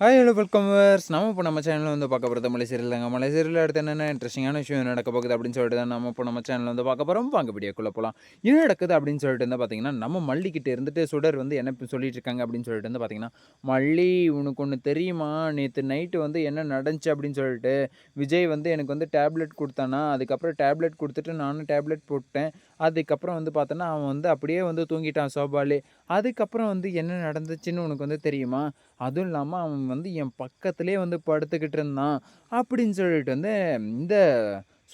Hi hello welcome verse நம்ம இப்போ நம்ம சேனலில் வந்து பார்க்க போகிறது மலை சீரியலுங்க மலை சீரியல் அடுத்து என்னென்ன இன்ட்ரெஸ்டிங்கான விஷயம் நடக்க போகுது அப்படின்னு சொல்லிட்டு தான் நம்ம இப்போ நம்ம சேனலில் வந்து பார்க்க போகிறோம் வாங்க வீடியோக்குள்ளே போகலாம் என்ன நடக்குது அப்படின்னு சொல்லிட்டு வந்து பார்த்தீங்கன்னா நம்ம மல்லிக்கிட்ட இருந்துட்டு சுடர் வந்து என்ன சொல்லிட்டு இருக்காங்க அப்படின்னு சொல்லிட்டு வந்து பார்த்தீங்கன்னா மல்லி உனக்கு ஒன்று தெரியுமா? நேற்று நைட்டு வந்து என்ன நடந்துச்சு அப்படின்னு சொல்லிட்டு விஜய் வந்து எனக்கு வந்து டேப்லெட் கொடுத்தானா? அதுக்கப்புறம் டேப்லெட் கொடுத்துட்டு நானும் டேப்லெட் போட்டேன். அதுக்கப்புறம் வந்து பார்த்தோன்னா அவன் வந்து அப்படியே வந்து தூங்கிட்டான் சோபாலே. அதுக்கப்புறம் வந்து என்ன நடந்துச்சுன்னு உனக்கு வந்து தெரியுமா? அதுவும் இல்லாமல் அவன் வந்து என் பக்கத்துலேயே வந்து படுத்துக்கிட்டு இருந்தான். அப்படின்னு சொல்லிட்டு வந்து இந்த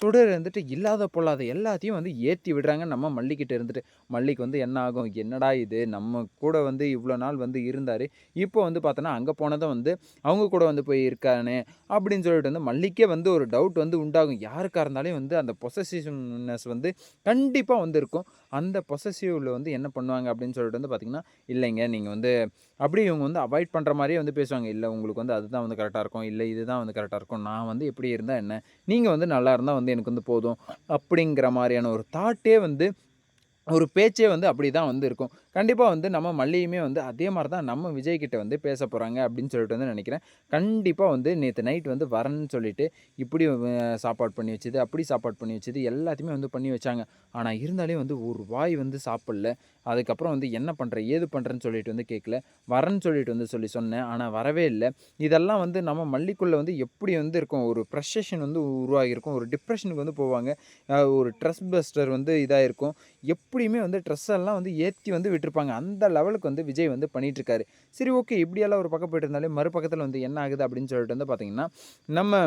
சுடர் இருந்துட்டு இல்லாத பொல்லாத எல்லாத்தையும் வந்து ஏற்றி விடுறாங்க நம்ம மல்லிக்கிட்ட இருந்துட்டு மல்லிக்கு வந்து என்ன ஆகும்? என்னடா இது? நம்ம கூட வந்து இவ்வளோ நாள் வந்து இருந்தார். இப்போ வந்து பார்த்தோன்னா அங்கே போனதும் வந்து அவங்க கூட வந்து போய் இருக்கானே அப்படின்னு சொல்லிட்டு வந்து மல்லிக்கே வந்து ஒரு டவுட் வந்து உண்டாகும். யாருக்காக இருந்தாலும் வந்து அந்த பொசசிவ்னஸ் வந்து கண்டிப்பாக வந்து இருக்கும் அந்த பொசசிவ்ல வந்து என்ன பண்ணுவாங்க அப்படின்னு சொல்லிட்டு வந்து பார்த்திங்கன்னா இல்லைங்க நீங்கள் வந்து அப்படி இவங்க வந்து அவாய்ட் பண்ணுற மாதிரியே வந்து பேசுவாங்க. இல்லை உங்களுக்கு வந்து அதுதான் வந்து கரெக்டாக இருக்கும். இல்லை இதுதான் வந்து கரெக்டாக இருக்கும். நான் வந்து எப்படி இருந்தால் என்ன? நீங்கள் வந்து நல்லா இருந்தால் வந்து எனக்கு வந்து போதும். அப்படிங்கிற மாதிரியான ஒரு தாட்டே வந்து ஒரு பேச்சே வந்து அப்படி தான் வந்து இருக்கும். கண்டிப்பாக வந்து நம்ம மல்லியுமே வந்து அதே மாதிரி தான் நம்ம விஜய்கிட்ட வந்து பேச போகிறாங்க அப்படின்னு சொல்லிட்டு வந்து நினைக்கிறேன். கண்டிப்பாக வந்து நேற்று நைட் வந்து வரேன்னு சொல்லிட்டு இப்படி சாப்பாடு பண்ணி வச்சது அப்படி சாப்பாடு பண்ணி வச்சது எல்லாத்தையுமே வந்து பண்ணி வச்சாங்க. ஆனால் இருந்தாலே வந்து ஒரு வாய் வந்து சாப்பிடல. அதுக்கப்புறம் வந்து என்ன பண்ணுற ஏது பண்ணுறேன்னு சொல்லிட்டு வந்து கேட்கல வரேன்னு சொல்லிட்டு வந்து சொல்லி சொன்னேன். ஆனால் வரவே இல்லை. இதெல்லாம் வந்து நம்ம மல்லிக்குள்ளே வந்து எப்படி வந்து இருக்கும்? ஒரு ப்ரெஷன் வந்து உருவாகியிருக்கும். ஒரு டிப்ரெஷனுக்கு வந்து போவாங்க. ஒரு ட்ரெஸ் பஸ்டர் வந்து இதாக இருக்கும் எப்படியுமே வந்து ட்ரெஸ் எல்லாம் வந்து ஏற்றி வந்து விட்டு இருப்பாங்க அந்த லெவலுக்கு வந்து விஜய் வந்து பண்ணிட்டு இருக்காரு சரி ஓகே இப்படியெல்லாம் ஒரு பக்கம் போயிட்டு இருந்தாலே மறுபக்கத்தில் வந்து என்ன ஆகுது அப்படின்னு சொல்லிட்டு வந்து பார்த்தீங்கன்னா நம்ம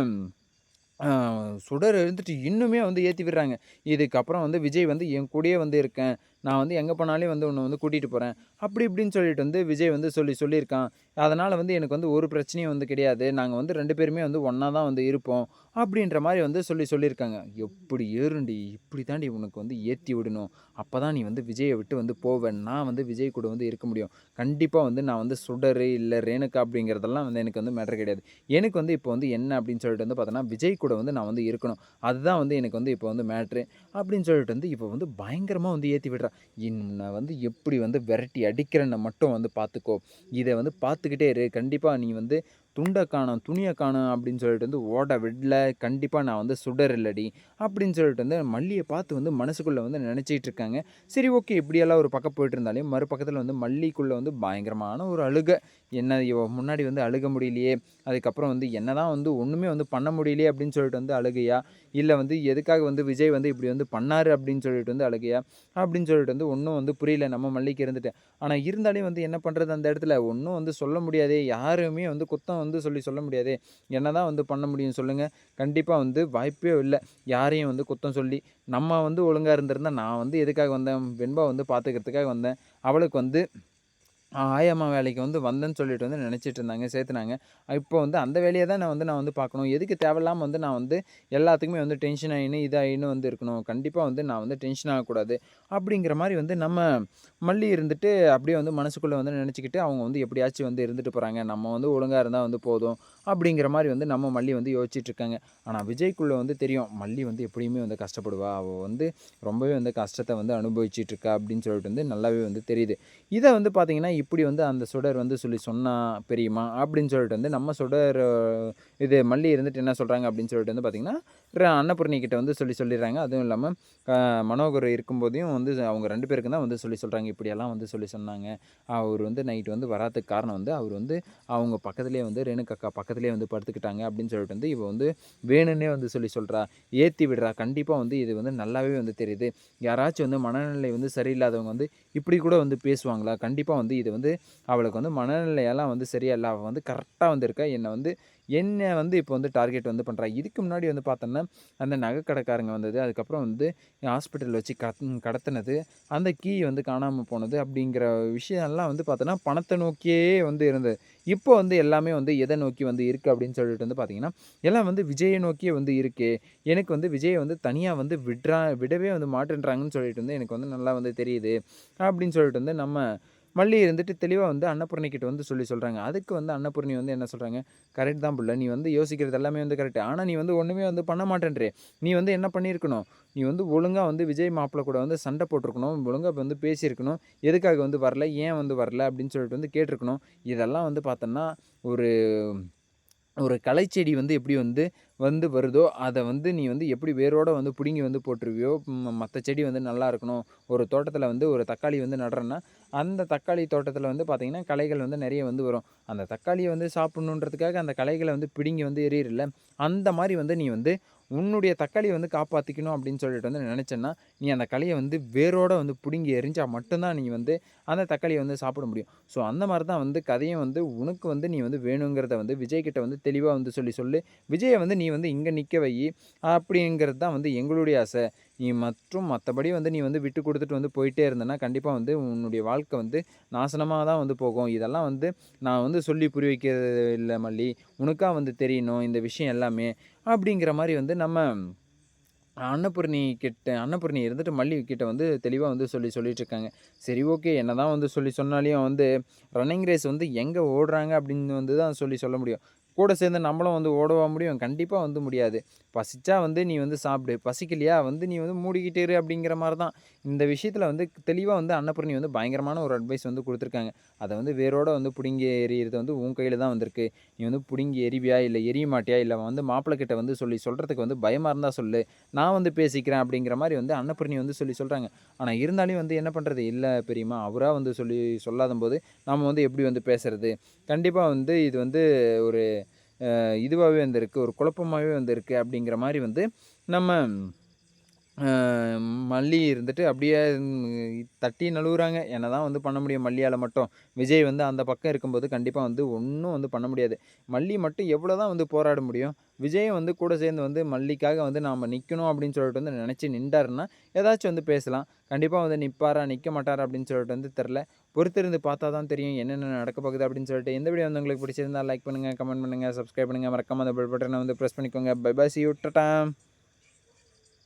சுடர் இருந்துட்டு இன்னுமே வந்து ஏற்றி விடுறாங்க. இதுக்கப்புறம் வந்து விஜய் வந்து என் கூடயே வந்து இருக்கேன். நான் வந்து எங்கே போனாலே வந்து உன்னை வந்து கூட்டிகிட்டு போகிறேன் அப்படி இப்படின்னு சொல்லிட்டு வந்து விஜய் வந்து சொல்லி சொல்லியிருக்கான். அதனால் வந்து எனக்கு வந்து ஒரு பிரச்சனையும் வந்து கிடையாது. நாங்கள் வந்து ரெண்டு பேருமே வந்து ஒன்றா தான் வந்து இருப்போம். அப்படின்ற மாதிரி வந்து சொல்லி சொல்லியிருக்காங்க. எப்படி ஏறுண்டி? இப்படி தாண்டி உனக்கு வந்து ஏற்றி விடணும். அப்போ தான் நீ வந்து விஜயை விட்டு வந்து போவேன். நான் வந்து விஜய் கூட வந்து இருக்க முடியும். கண்டிப்பாக வந்து நான் வந்து சுடரு இல்லை ரேணுக்கா அப்படிங்கிறதெல்லாம் வந்து எனக்கு வந்து மேட்ரு கிடையாது. எனக்கு வந்து இப்போ வந்து என்ன அப்படின்னு சொல்லிட்டு வந்து பார்த்தோன்னா விஜய் கூட வந்து நான் வந்து இருக்கணும். அதுதான் வந்து எனக்கு வந்து இப்போ வந்து மேட்ரு அப்படின்னு சொல்லிட்டு வந்து இப்போ வந்து பயங்கரமாக வந்து ஏற்றி விடுறா. இன்னை வந்து எப்படி வந்து விரட்டி அடிக்கிறேன்னு மட்டும் வந்து பார்த்துக்கோ. இதை வந்து பார்த்துக்கிட்டே இரு. கண்டிப்பாக நீ வந்து துண்டை காணும் துணியை காணும் அப்படின்னு சொல்லிட்டு வந்து ஓட விடல கண்டிப்பாக நான் வந்து சுடர் இல்லடி அப்படின்னு சொல்லிட்டு வந்து மல்லியை பார்த்து வந்து மனசுக்குள்ளே வந்து நினச்சிட்டு இருக்காங்க. சரி ஓகே இப்படியெல்லாம் ஒரு பக்கம் போயிட்டு இருந்தாலே மறுபக்கத்தில் வந்து மல்லிக்குள்ளே வந்து பயங்கரமான ஒரு அழுகை. என்ன முன்னாடி வந்து அழுக முடியலையே அதுக்கப்புறம் வந்து என்ன தான் வந்து ஒன்றுமே வந்து பண்ண முடியலையே அப்படின்னு சொல்லிட்டு வந்து அழுகையா இல்லை வந்து எதுக்காக வந்து விஜய் வந்து இப்படி வந்து பண்ணார் அப்படின்னு சொல்லிட்டு வந்து அழுகையா அப்படின்னு சொல்லிட்டு வந்து ஒன்றும் வந்து புரியல நம்ம மல்லிக்கு இருந்துட்டு. ஆனால் இருந்தாலே வந்து என்ன பண்ணுறது அந்த இடத்துல? ஒன்றும் வந்து சொல்ல முடியாதே. யாருமே வந்து குத்தம் வந்து சொல்லி சொல்ல முடியாது. என்ன தான் வந்து பண்ண முடியும் சொல்லுங்கள் கண்டிப்பாக வந்து வாய்ப்பே இல்லை. யாரையும் வந்து குத்தம் சொல்லி நம்ம வந்து ஒழுங்காக இருந்திருந்தா நான் வந்து எதுக்காக வந்தேன்? வெண்பா வந்து பார்த்துக்கிறதுக்காக வந்தேன். அவளுக்கு வந்து ஆயம்மா வேலைக்கு வந்து வந்தேன்னு சொல்லிட்டு வந்து நினச்சிட்டு இருந்தாங்க சேர்த்துனாங்க. இப்போ வந்து அந்த வேலையை தான் நான் வந்து நான் வந்து பார்க்கணும். எதுக்கு தேவையில்லாமல் வந்து நான் வந்து எல்லாத்துக்குமே வந்து டென்ஷன் ஆகினு இதாகினு வந்து இருக்கணும். கண்டிப்பாக வந்து நான் வந்து டென்ஷன் ஆகக்கூடாது. அப்படிங்கிற மாதிரி வந்து நம்ம மல்லி இருந்துட்டு அப்படியே வந்து மனசுக்குள்ளே வந்து நினச்சிக்கிட்டு அவங்க வந்து எப்படியாச்சும் வந்து இருந்துட்டு போகிறாங்க நம்ம வந்து ஒழுங்காக இருந்தால் வந்து போதும் அப்படிங்கிற மாதிரி வந்து நம்ம மல்லி வந்து யோசிச்சுட்டு இருக்காங்க. ஆனால் விஜய்க்குள்ளே வந்து தெரியும் மல்லி வந்து எப்படியுமே வந்து கஷ்டப்படுவா. அவள் வந்து ரொம்பவே வந்து கஷ்டத்தை வந்து அனுபவிச்சிட்டு இருக்கா அப்படின்னு சொல்லிட்டு வந்து நல்லாவே வந்து தெரியுது. இதை வந்து பார்த்திங்கன்னா இப்படி வந்து அந்த சுடர் வந்து சொல்லி சொன்னா பெரியுமா? அப்படின்னு சொல்லிட்டு வந்து நம்ம சுடர் இது மல்லி இருந்துட்டு என்ன சொல்கிறாங்க அப்படின்னு சொல்லிட்டு வந்து பார்த்திங்கன்னா அன்னபூர்ணி கிட்ட வந்து சொல்லி சொல்லிடுறாங்க. அதுவும் இல்லாமல் மனோகர் இருக்கும்போதையும் வந்து அவங்க ரெண்டு பேருக்கு தான் வந்து சொல்லி சொல்கிறாங்க இப்படியெல்லாம் வந்து சொல்லி சொன்னாங்க. அவர் வந்து நைட் வந்து வராதுக்கு காரணம் வந்து அவர் வந்து அவங்க பக்கத்துலேயே வந்து ரேணுகக்கா பக்கத்துலேயே வந்து படுத்துக்கிட்டாங்க அப்படின்னு சொல்லிட்டு வந்து இவ வந்து வேணும்னே வந்து சொல்லி சொல்கிறா ஏற்றி விடுறா. கண்டிப்பாக வந்து இது வந்து நல்லாவே வந்து தெரியுது. யாராச்சும் வந்து மனநிலை வந்து சரியில்லாதவங்க வந்து இப்படி கூட வந்து பேசுவாங்களா? கண்டிப்பாக வந்து இது வந்து அவளுக்கு வந்து மனநிலையெல்லாம் வந்து சரியில்லை. அவள் வந்து கரெக்டாக வந்து இருக்கா என்னை வந்து என்ன வந்து இப்போ வந்து டார்கெட் வந்து பண்ணுறா இதுக்கு முன்னாடி வந்து பார்த்தோன்னா அந்த நகைக்கடைக்காரங்க வந்தது அதுக்கப்புறம் வந்து ஹாஸ்பிட்டல் வச்சு கத் கடத்தினது அந்த கீ வந்து காணாமல் போனது அப்படிங்கிற விஷயம்லாம் வந்து பார்த்தோன்னா பணத்தை நோக்கியே வந்து இருந்தது. இப்போ வந்து எல்லாமே வந்து எதை நோக்கி வந்து இருக்குது அப்படின்னு சொல்லிட்டு வந்து பார்த்தீங்கன்னா எல்லாம் வந்து விஜயை நோக்கியே வந்து இருக்கு. எனக்கு வந்து விஜயை வந்து தனியாக வந்து விட்றா விடவே வந்து மாட்டேன்றாங்கன்னு சொல்லிட்டு வந்து எனக்கு வந்து நல்லா வந்து தெரியுது அப்படின்னு சொல்லிட்டு வந்து நம்ம மல்லி இருந்துட்டு தெளிவாக வந்து அன்னபூர்ணி கிட்ட வந்து சொல்லி சொல்கிறாங்க அதுக்கு வந்து அன்னபூர்ணி வந்து என்ன சொல்கிறாங்க கரெக்ட் தான் பிள்ளை. நீ வந்து யோசிக்கிறது எல்லாமே வந்து கரெக்ட். ஆனால் நீ வந்து ஒன்றுமே வந்து பண்ண மாட்டேன்றே. நீ வந்து என்ன பண்ணியிருக்கணும்? நீ வந்து ஒழுங்காக வந்து விஜய் மாப்பிள்ளை கூட வந்து சண்டை போட்டிருக்கணும். ஒழுங்காக வந்து பேசியிருக்கணும். எதுக்காக வந்து வரல? ஏன் வந்து வரல? அப்படின்னு சொல்லிட்டு வந்து கேட்டிருக்கணும். இதெல்லாம் வந்து பார்த்தோன்னா ஒரு ஒரு கலைச்செடி வந்து எப்படி வந்து வந்து வருதோ அதை வந்து நீ வந்து எப்படி வேரோட வந்து பிடுங்கி வந்து போட்டுருவியோ மற்ற செடி வந்து நல்லா இருக்கணும். ஒரு தோட்டத்தில் வந்து ஒரு தக்காளி வந்து நடுறேன்னா அந்த தக்காளி தோட்டத்தில் வந்து பார்த்திங்கன்னா களைகள் வந்து நிறைய வந்து வரும். அந்த தக்காளியை வந்து சாப்பிட்ணுன்றதுக்காக அந்த களைகளை வந்து பிடுங்கி வந்து எறியறில்ல அந்த மாதிரி வந்து நீ வந்து உன்னுடைய தக்காளியை வந்து காப்பாற்றிக்கணும் அப்படின்னு சொல்லிட்டு வந்து நினச்சேன்னா நீ அந்த கலையை வந்து வேரோட வந்து பிடுங்கி எரிஞ்சால் மட்டும்தான் நீ வந்து அந்த தக்காளியை வந்து சாப்பிட முடியும். ஸோ அந்த மாதிரி தான் வந்து கதையும் வந்து உனக்கு வந்து நீ வந்து வேணுங்கிறத வந்து விஜய்கிட்ட வந்து தெளிவாக வந்து சொல்லி சொல்லு. விஜயை வந்து நீ வந்து இங்கே நிற்க வை. அப்படிங்கிறது தான் வந்து எங்களுடைய ஆசை. நீ மற்றும் மற்றபடி வந்து நீ வந்து விட்டு கொடுத்துட்டு வந்து போயிட்டே இருந்தேன்னா கண்டிப்பாக வந்து உன்னுடைய வாழ்க்கை வந்து நாசனமாக தான் வந்து போகும். இதெல்லாம் வந்து நான் வந்து சொல்லி புரிய வைக்கிறது இல்லை மல்லி. உனக்காக வந்து தெரியணும் இந்த விஷயம் எல்லாமே. அப்படிங்கிற மாதிரி வந்து நம்ம அன்னபூர்ணி கிட்ட அன்னபூர்ணி இருந்துட்டு மல்லி கிட்ட வந்து தெளிவாக வந்து சொல்லி சொல்லிகிட்ருக்காங்க சரி ஓகே. என்ன தான் வந்து சொல்லி சொன்னாலையும் வந்து ரன்னிங் ரேஸ் வந்து எங்கே ஓடுறாங்க அப்படின்னு வந்து தான் சொல்லி சொல்ல முடியும். கூட சேர்ந்து நம்மளும் வந்து ஓடவா முடியும்? கண்டிப்பாக வந்து முடியாது. பசிச்சா வந்து நீ வந்து சாப்பிடு. பசிக்கலையா? வந்து நீ வந்து மூடிக்கிட்டு இரு அப்படிங்கிற மாதிரி தான் இந்த விஷயத்தில் வந்து தெளிவாக வந்து அன்னபூர்ணி வந்து பயங்கரமான ஒரு அட்வைஸ் வந்து கொடுத்துருக்காங்க. அதை வந்து வேரோட வந்து பிடுங்கி எறிகிறது வந்து உன் கையில் தான் வந்திருக்கு. நீ வந்து பிடுங்கி எரிவியா இல்லை எரிய மாட்டியா? இல்லை வந்து மாப்பிள்ளைக்கிட்ட வந்து சொல்லி சொல்கிறதுக்கு வந்து பயமாக இருந்தால் சொல்லு. நான் வந்து பேசிக்கிறேன் அப்படிங்கிற மாதிரி வந்து அன்னபூர்ணி வந்து சொல்லி சொல்கிறாங்க ஆனால் இருந்தாலும் வந்து என்ன பண்ணுறது இல்லை பெரியமா அவராக வந்து சொல்லி சொல்லாத போது நம்ம வந்து எப்படி வந்து பேசுகிறது கண்டிப்பாக வந்து இது வந்து ஒரு இதுவாகவே வந்திருக்கு. ஒரு குழப்பமாகவே வந்திருக்கு அப்படிங்கிற மாதிரி வந்து நம்ம மல்லி இருந்துட்டு அப்படியே தட்டி நழுவுறாங்க. என்ன தான் வந்து பண்ண முடியும் மல்லியால் மட்டும். விஜய் வந்து அந்த பக்கம் இருக்கும்போது கண்டிப்பாக வந்து ஒன்றும் வந்து பண்ண முடியாது. மல்லி மட்டும் எவ்வளோ தான் வந்து போராட முடியும். விஜய் வந்து கூட சேர்ந்து வந்து மல்லிக்காக வந்து நாம் நிற்கணும் அப்படின்னு சொல்லிட்டு வந்து நினச்சி நின்றாருன்னா ஏதாச்சும் வந்து பேசலாம். கண்டிப்பாக வந்து நிற்பாரா நிற்க மாட்டாரா அப்படின்னு சொல்லிட்டு வந்து தெரில பொறுத்திருந்து பார்த்தா தான் தெரியும் என்னென்ன நடக்க போகுது அப்படின்னு சொல்லிட்டு. எந்த வீடியோ வந்து உங்களுக்கு பிடிச்சிருந்தா லைக் பண்ணுங்கள் கமெண்ட் பண்ணுங்கள் சப்ஸ்கிரைப் பண்ணுங்கள் மறக்காமல் அந்த பெல் பட்டனை வந்து ப்ரெஸ் பண்ணிக்கோங்க. By by C you